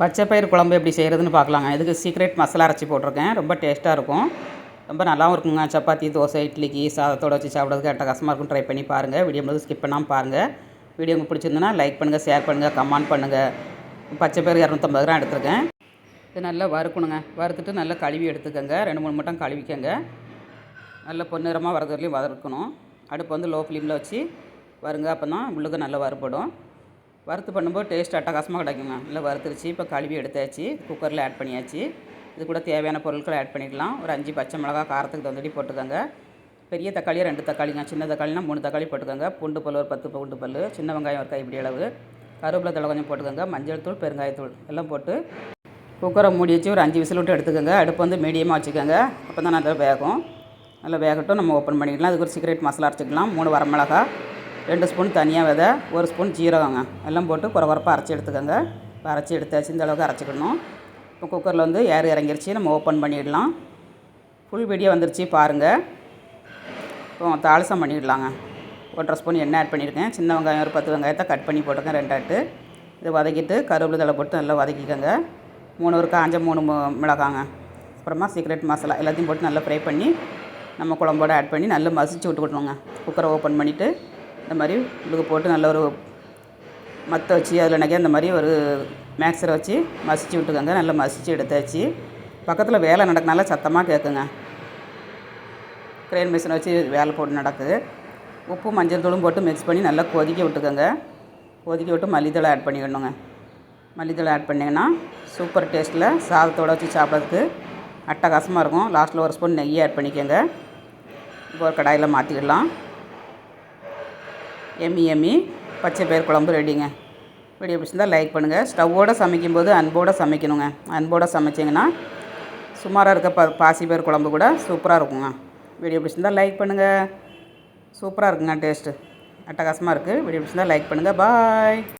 பச்சைப்பயிர் குழம்பு எப்படி செய்கிறதுன்னு பார்க்கலாங்க. இதுக்கு சீக்ரெட் மசாலா அரைச்சி போட்டிருக்கேன். ரொம்ப டேஸ்ட்டாக இருக்கும். ரொம்ப நல்லாவும் இருக்குங்க. சப்பாத்தி தோசை இட்லிக்கு சாதத்தோட வச்சு சாப்பிட்றதுக்கு அட்டகாசமாக இருக்கும். ட்ரை பண்ணி பாருங்கள் வீடியோ முழுவதும் ஸ்கிப் பண்ணாமல் பாருங்கள் வீடியோ உங்களுக்கு பிடிச்சிருந்துன்னா லைக் பண்ணுங்கள் ஷேர் பண்ணுங்கள் கமெண்ட் பண்ணுங்கள் பச்சைப்பயிர் இரநூத்தம்பது கிராம் எடுத்துருக்கேன். இது நல்லா வறுக்கணுங்க. வறுத்துட்டு நல்லா கழுவி எடுத்துக்கோங்க. ரெண்டு மூணு மட்டும் கழுவிக்கோங்க. நல்ல பொன்னிறமாக வரது வரலையும் வறுக்கணும். அடுப்பு வந்து லோ ஃப்ளேமில் வச்சு வருங்க. அப்போ தான் உள்ளுக்கு நல்லா வறுபடும். வறுத்து பண்ணும்போது டேஸ்ட் அட்டகாசமாக கிடைக்குங்க. நல்லா வறுத்துருச்சு. இப்போ கழுவி எடுத்தாச்சு. குக்கரில் ஆட் பண்ணியாச்சு. இது கூட தேவையான பொருட்களை ஆட் பண்ணிக்கலாம். ஒரு அஞ்சு பச்சை மிளகா காரத்துக்கு தகுந்தபடி போட்டுக்கோங்க. பெரிய தக்காளி ரெண்டு தக்காளிங்க சின்ன தக்காளினா மூணு தக்காளி போட்டுக்கோங்க. பூண்டு பல் ஒரு பத்து பூண்டு பல் சின்ன வெங்காயம் ஒரு கைப்பிடி அளவு. கருவேப்பிலை தலை கொஞ்சம் போட்டுக்கோங்க. மஞ்சள் தூள் பெருங்காயத்தூள் எல்லாம் போட்டு குக்கரை மூடி வச்சு ஒரு அஞ்சு விசில் விட்டு எடுத்துக்கோங்க. அடுப்பு வந்து மீடியமாக வச்சுக்கோங்க. அப்போ தான் நல்லா வேகும். நல்லா வேகட்டும். நம்ம ஓப்பன் பண்ணிக்கலாம். அதுக்கு ஒரு சீக்ரெட் மசாலா அரைச்சிக்கலாம். மூணு வரமிளகா ரெண்டு ஸ்பூன் தனியாக விதை ஒரு ஸ்பூன் ஜீரகங்க. எல்லாம் போட்டு குறை குறப்பாக அரைச்சி எடுத்துக்கோங்க. இப்போ அரைச்சி எடுத்தாச்சு இந்த அளவுக்கு அரைச்சிக்கணும். இப்போ குக்கரில் வந்து ஏர் இறங்கிருச்சு நம்ம ஓப்பன் பண்ணிடலாம். ஃபுல் வீடியோ வந்துருச்சு பாருங்கள் இப்போ தாளசம் பண்ணிடலாங்க. ஒன்றரை ஸ்பூன் எண்ணெய் ஆட் பண்ணியிருக்கேன். சின்ன வெங்காயம் ஒரு பத்து வெங்காயத்தை கட் பண்ணி போட்டுக்கேன் ரெண்டாட்டு இதை வதக்கிட்டு கருவேப்பிலை தலை போட்டு நல்லா வதக்கிக்கோங்க. மூணு ஒரு காஞ்ச மூணு மு- மிளகாங்க. அப்புறமா சீக்ரெட் மசாலா எல்லாத்தையும் போட்டு நல்லா ஃப்ரை பண்ணி நம்ம குழம்போட ஆட் பண்ணி நல்லா மசிச்சு விட்டுக்கணுங்க. குக்கரை ஓப்பன் பண்ணிவிட்டு இந்த மாதிரி உள்ளுக்கு போட்டு நல்ல ஒரு மற்ற வச்சு அதில் நினைக்க அந்த மாதிரி ஒரு மேக்ஸரை வச்சு மசிச்சு விட்டுக்கோங்க. நல்லா மசிச்சு எடுத்தாச்சு. பக்கத்தில் வேலை நடக்கனால சத்தமாக கேட்குங்க க்ரெயின் மிஷினை வச்சு வேலை போட்டு நடக்குது. உப்பு மஞ்சள் தூளும் போட்டு மிக்ஸ் பண்ணி நல்லா கொதிக்க விட்டுக்கோங்க. கொதிக்க விட்டு மல்லித்தூளை ஆட் பண்ணிக்கணுங்க. மல்லித்தூளை ஆட் பண்ணிங்கன்னா சூப்பர் டேஸ்ட்டில் சாதத்தோடு வச்சு சாப்பிட்றதுக்கு அட்டகாசமாக இருக்கும். லாஸ்ட்டில் ஒரு ஸ்பூன் நெய்யை ஆட் பண்ணிக்கோங்க. இப்போ ஒரு கடாயில் மாற்றிக்கிடலாம் எம்மி எம்மி. பச்சை பயிர் குழம்பு ரெடிங்க. வீடியோ பிடிச்சிருந்தால் லைக் பண்ணுங்கள் ஸ்டவ்வோடு சமைக்கும்போது அன்போடு சமைக்கணுங்க. அன்போடு சமைச்சிங்கன்னா சுமாராக இருக்க ப பாசி பயிர் குழம்பு கூட சூப்பராக இருக்குங்க. வீடியோ பிடிச்சிருந்தால் லைக் பண்ணுங்கள் சூப்பராக இருக்குங்க டேஸ்ட்டு. அட்டகாசமாக இருக்குது வீடியோ பிடிச்சிருந்தால் லைக் பண்ணுங்கள் பாய்.